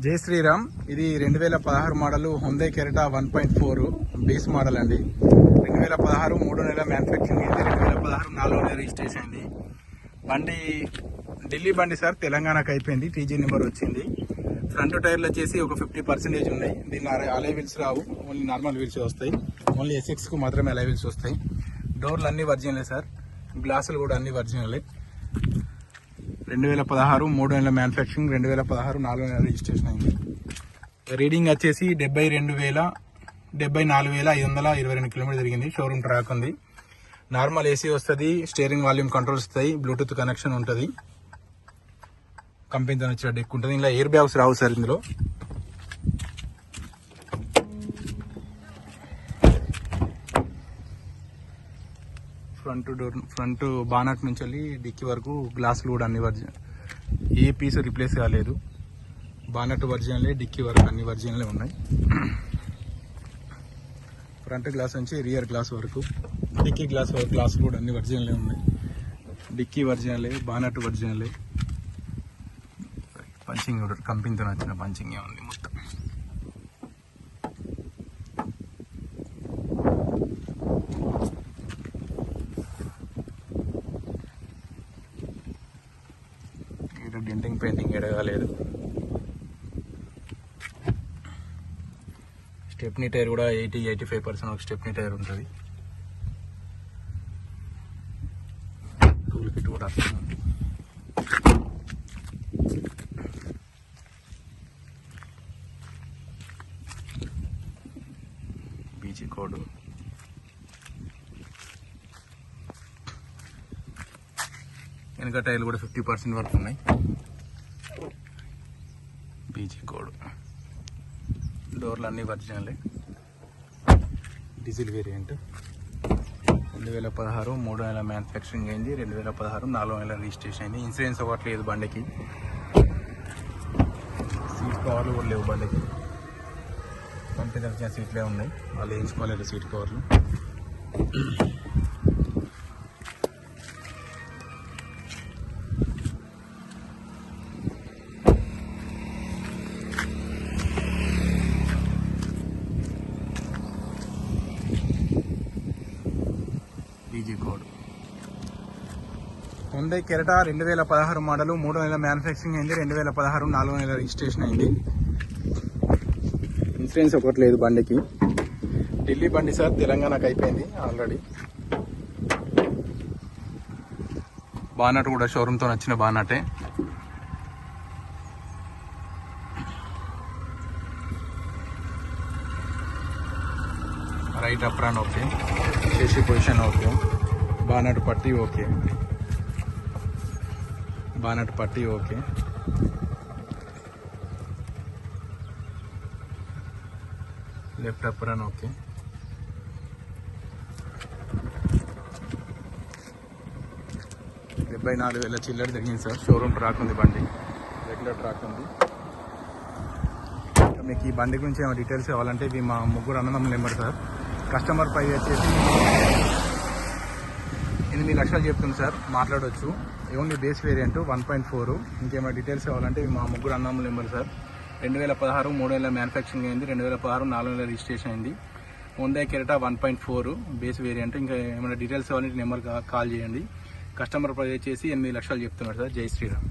జై శ్రీరామ్. ఇది రెండు వేల పదహారు model Hyundai Creta one point four base model అండి. రెండు వేల పదహారు మూడు నెలల మ్యానుఫ్యాక్చరింగ్ అయింది రెండు వేల పదహారు నాలుగు నెల రిజిస్ట్రేషన్ అయింది బండి ఢిల్లీ బండి సార్ తెలంగాణకు అయిపోయింది టీజీ నెంబర్ వచ్చింది. ఫ్రంట్ టైర్లు వచ్చేసి ఒక ఫిఫ్టీ పర్సెంటేజ్ ఉన్నాయి. దీని అలై వీల్స్ రావు ఓన్లీ నార్మల్ వీల్స్ వస్తాయి. ఓన్లీ ఎస్ఎక్స్కు మాత్రమే అలై వీల్స్ వస్తాయి. డోర్లు అన్నీ వర్జినలే సార్. గ్లాసులు కూడా అన్ని వర్జినలే రెండు వేల పదహారు మూడు నెలల మ్యానుఫ్యాక్చరింగ్ రెండు వేల పదహారు నాలుగు నెలల రిజిస్ట్రేషన్ అయింది. రీడింగ్ వచ్చేసి డెబ్బై రెండు వేల డెబ్బై నాలుగు వేల ఐదు వందల ఇరవై రెండు కిలోమీటర్ జరిగింది. షోరూమ్ ట్రాక్ ఉంది. నార్మల్ ఏసీ వస్తుంది స్టీరింగ్ వాల్యూమ్ కంట్రోల్స్ వస్తాయి బ్లూటూత్ కనెక్షన్ ఉంటుంది. కంపెనీతో వచ్చిన డెక్ ఉంటుంది. ఇలా ఎయిర్ బ్యాగ్స్ రావు సార్ ఇందులో. ఫ్రంట్ డోర్ ఫ్రంట్ బానట్ నుంచి వెళ్ళి డిక్కీ వరకు గ్లాసులు కూడా అన్ని వర్జన్ ఏ పీస్ రిప్లేస్ కాలేదు. బానట్ వర్జన్లే డిక్కీ వరకు అన్ని వర్జన్లే ఉన్నాయి. ఫ్రంట్ గ్లాస్ నుంచి రియర్ గ్లాస్ వరకు డిక్కీ గ్లాస్ వరకు గ్లాసులు కూడా అన్ని వర్జన్లే ఉన్నాయి. డిక్కీ వర్జన్లే బానట్ వర్జన్లే. పంచింగ్ కూడా కంపెనీతో వచ్చిన పంచింగే ఉంది మొత్తం. ఇక్కడ పెయింటింగ్ ఎడగలేదు స్టెప్నీ టైర్ కూడా ఎయిటీ ఎయిటీ ఫైవ్ పర్సెంట్ ఒక స్టెప్నీ టైర్ ఉంటుంది టూల్ కిట్ కూడా బీజీ కోడ్ వెనక టైర్లు కూడా ఫిఫ్టీ పర్సెంట్ వరకు ఉన్నాయి. BG code. డోర్లు అన్ని వర్జినలే డీజిల్ వేరియంట్. రెండు వేల పదహారు మూడు నెలల మ్యానుఫ్యాక్చరింగ్ అయింది. రెండు వేల పదహారు నాలుగు నెలల రిజిస్ట్రేషన్ అయింది. ఇన్సూరెన్స్ ఒకటి లేదు బండికి. సీట్ కవర్లు కూడా లేవు బండికి. కంపెనీ సీట్లే ఉన్నాయి. వాళ్ళు వేయించుకోలేదు సీట్ కవర్లు. BG code. హుందై కెరటా రెండు వేల పదహారు మోడల్ మూడు నెలల మ్యానుఫ్యాక్చరింగ్ అయింది రెండు వేల పదహారు నాలుగు నెలల రిజిస్ట్రేషన్ అయింది. ఇన్సూరెన్స్ ఒకటి లేదు బండికి. ఢిల్లీ బండి సార్ తెలంగాణకు అయిపోయింది ఆల్రెడీ. బానట్ కూడా షోరూమ్తో వచ్చిన బానటే. రైట్ అప్రాన్ ఓకే చేసి పొజిషన్ ఓకే బానట్ పట్టి ఓకే బానట్ పట్టి ఓకే లెఫ్ట్ అప్రాన్ ఓకే డెబ్బై నాలుగు వేల చిల్లర జరిగింది సార్ షోరూమ్ ట్రాక్ ఉంది బండి రెగ్యులర్ ట్రాక్ ఉంది ఇంకా మీకు ఈ బండి గురించి ఏమైనా డీటెయిల్స్ కావాలంటే ఇవి మా ముగ్గురు అన్నదమ్ములు నెంబర్ సార్ కస్టమర్ పై వచ్చేసి ఎనిమిది లక్షలు చెప్తుంది సార్ మాట్లాడవచ్చు only base variant one point four. ఇంకేమైనా డీటెయిల్స్ కావాలంటే మా ముగ్గురు అన్నదమ్ముల నెంబర్ సార్. రెండు వేల పదహారు మూడు నెలల మ్యానుఫ్యాక్చరింగ్ అయింది రెండు వేల పదహారు నాలుగు నెలల రిజిస్ట్రేషన్ అయింది. Honda Creta one point four base variant. ఇంకా ఏమైనా డీటెయిల్స్ కావాలంటే నెంబర్ కాల్ చేయండి. కస్టమర్ ప్రైస్ వచ్చేసి ఎనిమిది లక్షలు చెప్తున్నారు సార్. జై శ్రీరామ్.